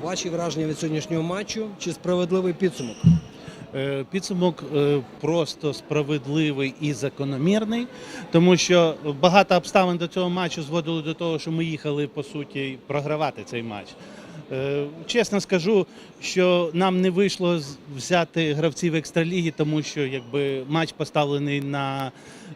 Ваші враження від сьогоднішнього матчу чи справедливий підсумок? Е, Підсумок е, просто справедливий і закономірний, тому що багато обставин до цього матчу зводили до того, що ми їхали по суті програвати цей матч. Е, Чесно скажу, що нам не вийшло взяти гравців екстраліги, тому що якби матч поставлений на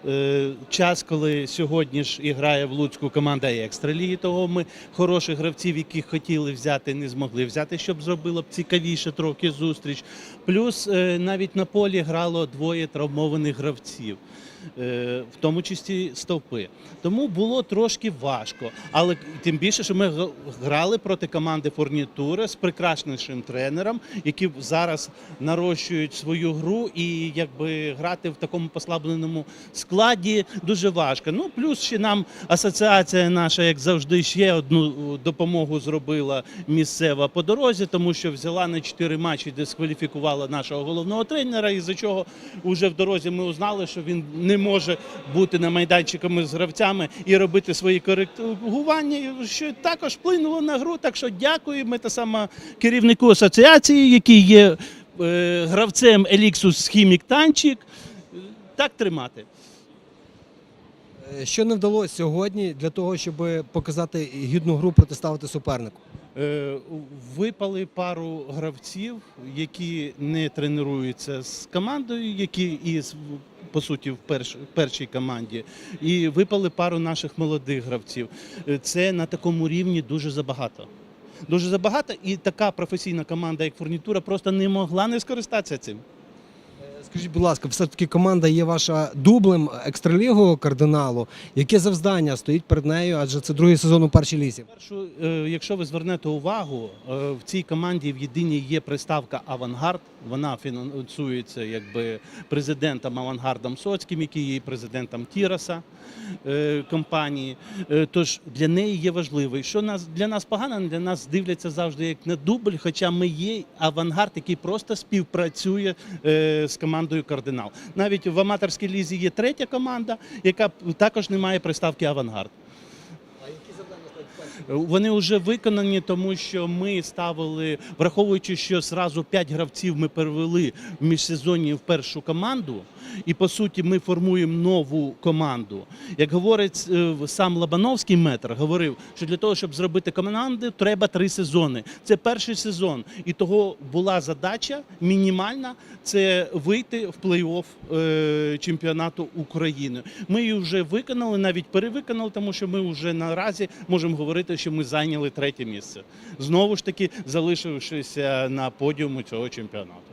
е, час, коли сьогодні ж і грає в Луцьку команда екстраліги. Того ми хороших гравців, яких хотіли взяти, не змогли взяти, щоб зробило б цікавіше трохи зустріч. Плюс е, навіть на полі грало двоє травмованих гравців, в тому числі стовпи. Тому було трошки важко. Але тим більше, що ми грали проти команди Фурнітура з прекраснішим тренером, які зараз нарощують свою гру і якби грати в такому послабленому складі дуже важко. Ну плюс ще нам асоціація наша, як завжди, ще одну е, допомогу зробила місцева по дорозі, тому що взяла на 4 матчі, дискваліфікувала нашого головного тренера, із за чого вже в дорозі ми узнали, що він не може бути на майданчиками з гравцями і робити свої коректування, що також вплинуло на гру. Так що дякуємо та саме керівнику асоціації, який є е, гравцем Еліксус Хімік Танчик. Так тримати. Е, Що не вдалося сьогодні для того, щоб показати гідну гру протиставити супернику? Е, Випали пару гравців, які не тренуються з командою, які і по суті в перш, першій команді, і випали пару наших молодих гравців. Е, Це на такому рівні дуже забагато. Дуже забагато, і така професійна команда, як фурнітура, просто не могла не скористатися цим. Скажіть, будь ласка, все-таки команда є ваша дублем екстралігового кардиналу. Яке завдання стоїть перед нею? Адже це другий сезон у першій лізі. Першу, е, якщо ви звернете увагу, е, в цій команді в єдиній є приставка Авангард. Вона фінансується якби президентом Авангардом Соцьким, який є президентом Тіраса е, компанії. Тож для неї є важливий. Що нас для нас погано, для нас дивляться завжди як на дубль. Хоча ми є авангард, який просто співпрацює з командою Кардинал. Навіть в аматорській лізі є третя команда, яка також не має приставки Авангард. Вони вже виконані, тому що ми ставили, враховуючи, що зразу п'ять гравців ми перевели в міжсезонні в першу команду, і по суті ми формуємо нову команду. Як говорить е, сам Лобановський метр, говорив, що для того, щоб зробити команди, треба три сезони. Це перший сезон, і того була задача мінімальна це вийти в плей-офф е, чемпіонату України. Ми її вже виконали, навіть перевиконали, тому що ми вже наразі можемо говорити, що ми зайняли третє місце. Знову ж таки, залишившися на подіуму цього чемпіонату.